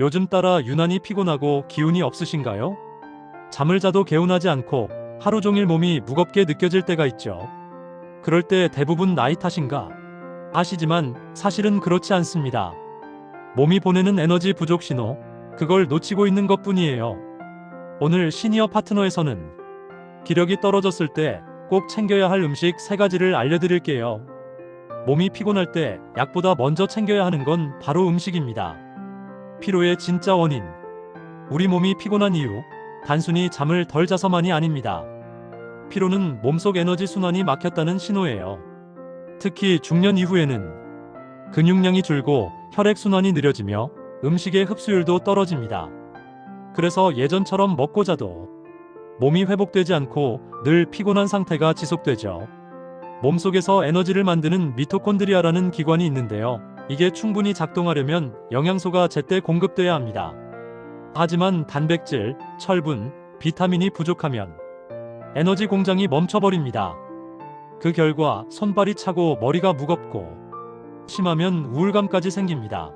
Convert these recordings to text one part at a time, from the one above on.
요즘 따라 유난히 피곤하고 기운이 없으신가요? 잠을 자도 개운하지 않고 하루 종일 몸이 무겁게 느껴질 때가 있죠. 그럴 때 대부분 나이 탓인가? 아시지만 사실은 그렇지 않습니다. 몸이 보내는 에너지 부족 신호, 그걸 놓치고 있는 것 뿐이에요. 오늘 시니어 파트너에서는 기력이 떨어졌을 때 꼭 챙겨야 할 음식 세 가지를 알려드릴게요. 몸이 피곤할 때 약보다 먼저 챙겨야 하는 건 바로 음식입니다. 피로의 진짜 원인. 우리 몸이 피곤한 이유, 단순히 잠을 덜 자서만이 아닙니다. 피로는 몸속 에너지 순환이 막혔다는 신호예요. 특히 중년 이후에는 근육량이 줄고 혈액 순환이 느려지며 음식의 흡수율도 떨어집니다. 그래서 예전처럼 먹고 자도 몸이 회복되지 않고 늘 피곤한 상태가 지속되죠. 몸속에서 에너지를 만드는 미토콘드리아라는 기관이 있는데요. 이게 충분히 작동하려면 영양소가 제때 공급돼야 합니다. 하지만 단백질, 철분, 비타민이 부족하면 에너지 공장이 멈춰버립니다. 그 결과 손발이 차고 머리가 무겁고 심하면 우울감까지 생깁니다.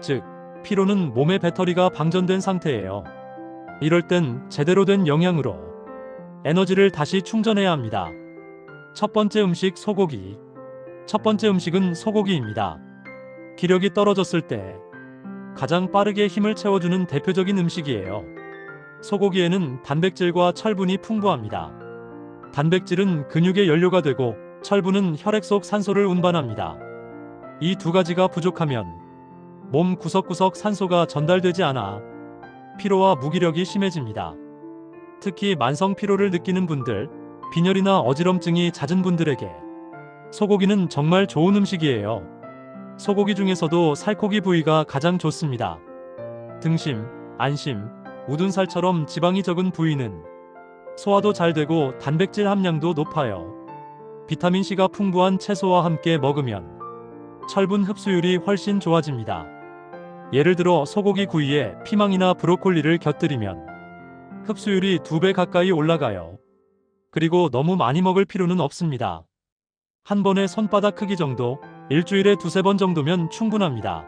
즉, 피로는 몸의 배터리가 방전된 상태예요. 이럴 땐 제대로 된 영양으로 에너지를 다시 충전해야 합니다. 첫 번째 음식 소고기. 첫 번째 음식은 소고기입니다. 기력이 떨어졌을 때 가장 빠르게 힘을 채워주는 대표적인 음식이에요. 소고기에는 단백질과 철분이 풍부합니다. 단백질은 근육의 연료가 되고 철분은 혈액 속 산소를 운반합니다. 이 두 가지가 부족하면 몸 구석구석 산소가 전달되지 않아 피로와 무기력이 심해집니다. 특히 만성 피로를 느끼는 분들, 빈혈이나 어지럼증이 잦은 분들에게 소고기는 정말 좋은 음식이에요. 소고기 중에서도 살코기 부위가 가장 좋습니다. 등심, 안심, 우둔살처럼 지방이 적은 부위는 소화도 잘 되고 단백질 함량도 높아요. 비타민C가 풍부한 채소와 함께 먹으면 철분 흡수율이 훨씬 좋아집니다. 예를 들어 소고기 구이에 피망이나 브로콜리를 곁들이면 흡수율이 두 배 가까이 올라가요. 그리고 너무 많이 먹을 필요는 없습니다. 한 번에 손바닥 크기 정도, 일주일에 두세 번 정도면 충분합니다.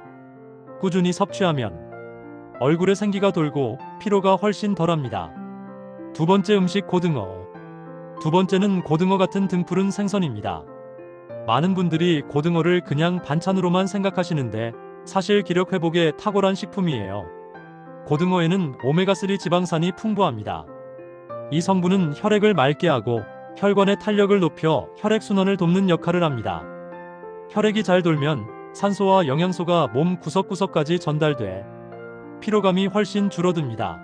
꾸준히 섭취하면 얼굴에 생기가 돌고 피로가 훨씬 덜합니다. 두 번째 음식 고등어. 두 번째는 고등어 같은 등푸른 생선입니다. 많은 분들이 고등어를 그냥 반찬으로만 생각하시는데 사실 기력 회복에 탁월한 식품이에요. 고등어에는 오메가3 지방산이 풍부합니다. 이 성분은 혈액을 맑게 하고 혈관의 탄력을 높여 혈액 순환을 돕는 역할을 합니다. 혈액이 잘 돌면 산소와 영양소가 몸 구석구석까지 전달돼 피로감이 훨씬 줄어듭니다.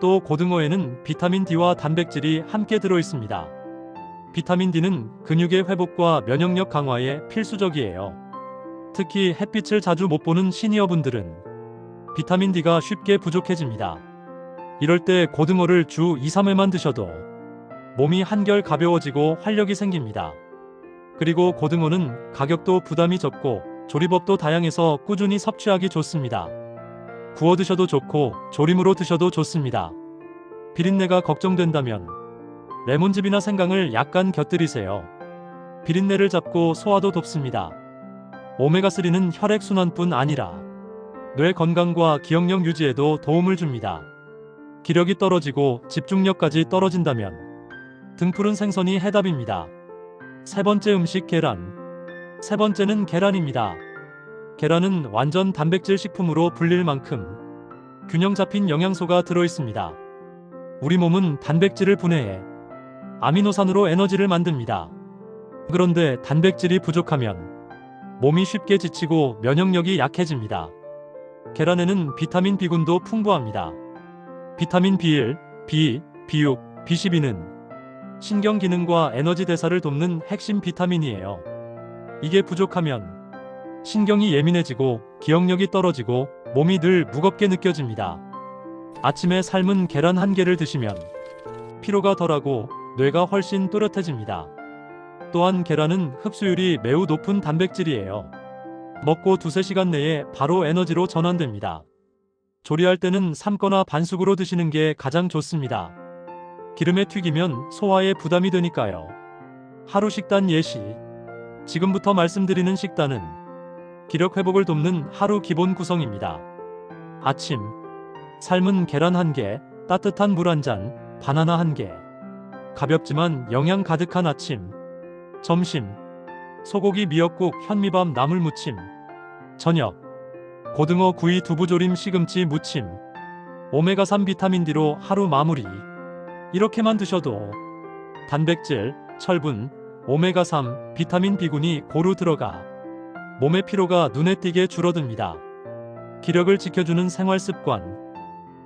또 고등어에는 비타민 D와 단백질이 함께 들어 있습니다. 비타민 D는 근육의 회복과 면역력 강화에 필수적이에요. 특히 햇빛을 자주 못 보는 시니어분들은 비타민 D가 쉽게 부족해집니다. 이럴 때 고등어를 주 2, 3회만 드셔도 몸이 한결 가벼워지고 활력이 생깁니다. 그리고 고등어는 가격도 부담이 적고 조리법도 다양해서 꾸준히 섭취하기 좋습니다. 구워 드셔도 좋고 조림으로 드셔도 좋습니다. 비린내가 걱정된다면 레몬즙이나 생강을 약간 곁들이세요. 비린내를 잡고 소화도 돕습니다. 오메가3는 혈액순환뿐 아니라 뇌 건강과 기억력 유지에도 도움을 줍니다. 기력이 떨어지고 집중력까지 떨어진다면 등푸른 생선이 해답입니다. 세 번째 음식 계란. 세 번째는 계란입니다. 계란은 완전 단백질 식품으로 불릴 만큼 균형 잡힌 영양소가 들어 있습니다. 우리 몸은 단백질을 분해해 아미노산으로 에너지를 만듭니다. 그런데 단백질이 부족하면 몸이 쉽게 지치고 면역력이 약해집니다. 계란에는 비타민 B군도 풍부합니다. 비타민 B1, B, B6, B12는 신경 기능과 에너지 대사를 돕는 핵심 비타민이에요. 이게 부족하면 신경이 예민해지고 기억력이 떨어지고 몸이 늘 무겁게 느껴집니다. 아침에 삶은 계란 한 개를 드시면 피로가 덜하고 뇌가 훨씬 또렷해집니다. 또한 계란은 흡수율이 매우 높은 단백질이에요. 먹고 두세 시간 내에 바로 에너지로 전환됩니다. 조리할 때는 삶거나 반숙으로 드시는 게 가장 좋습니다. 기름에 튀기면 소화에 부담이 되니까요. 하루 식단 예시. 지금부터 말씀드리는 식단은 기력 회복을 돕는 하루 기본 구성입니다. 아침. 삶은 계란 한 개, 따뜻한 물한 잔, 바나나 한 개. 가볍지만 영양 가득한 아침. 점심. 소고기 미역국, 현미밥 나물 무침. 저녁. 고등어 구이 두부조림 시금치 무침. 오메가3 비타민 D로 하루 마무리. 이렇게만 드셔도 단백질, 철분, 오메가3, 비타민 B군이 고루 들어가 몸의 피로가 눈에 띄게 줄어듭니다. 기력을 지켜주는 생활 습관.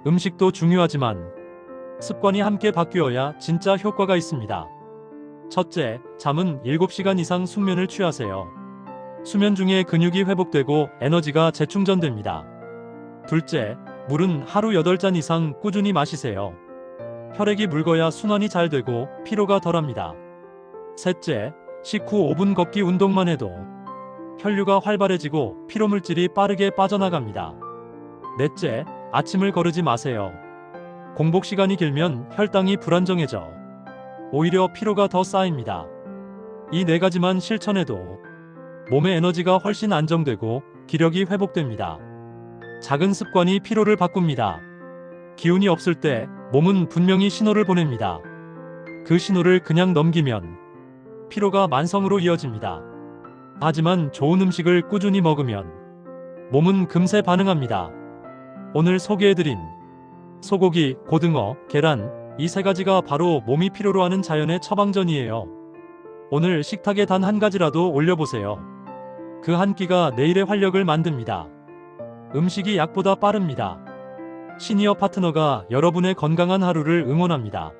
음식도 중요하지만 습관이 함께 바뀌어야 진짜 효과가 있습니다. 첫째, 잠은 7시간 이상 숙면을 취하세요. 수면 중에 근육이 회복되고 에너지가 재충전됩니다. 둘째, 물은 하루 8잔 이상 꾸준히 마시세요. 혈액이 묽어야 순환이 잘 되고 피로가 덜합니다. 셋째, 식후 5분 걷기 운동만 해도 혈류가 활발해지고 피로물질이 빠르게 빠져나갑니다. 넷째, 아침을 거르지 마세요. 공복 시간이 길면 혈당이 불안정해져 오히려 피로가 더 쌓입니다. 이 네 가지만 실천해도 몸의 에너지가 훨씬 안정되고 기력이 회복됩니다. 작은 습관이 피로를 바꿉니다. 기운이 없을 때 몸은 분명히 신호를 보냅니다. 그 신호를 그냥 넘기면 피로가 만성으로 이어집니다. 하지만 좋은 음식을 꾸준히 먹으면 몸은 금세 반응합니다. 오늘 소개해드린 소고기, 고등어, 계란 이 세 가지가 바로 몸이 필요로 하는 자연의 처방전이에요. 오늘 식탁에 단 한 가지라도 올려보세요. 그 한 끼가 내일의 활력을 만듭니다. 음식이 약보다 빠릅니다. 시니어 파트너가 여러분의 건강한 하루를 응원합니다.